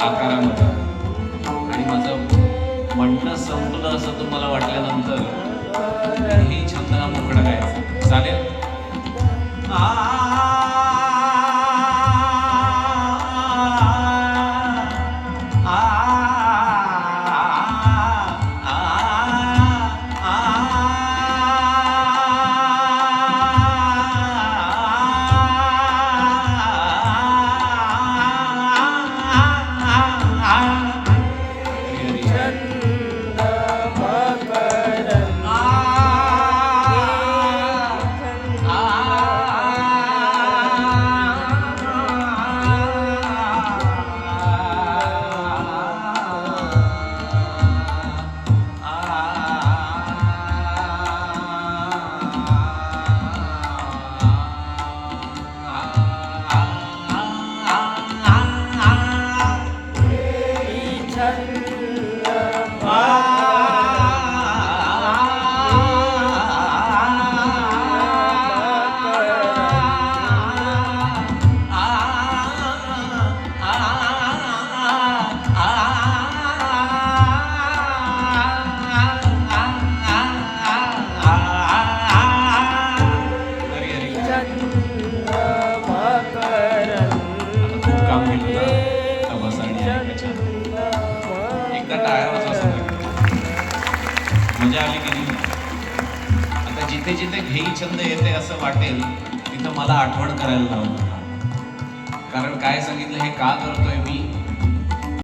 आकारामध्ये. आणि माझं म्हणणं संपलं असं तुम्हाला वाटल्यानंतर हे छंद मोकळं काय चालेल मजा आली की नाही? आता जिथे जिथे घेई छंद येते असं वाटेल तिथं मला आठवण करायला लावलं कारण काय सांगितलं हे का करतोय मी?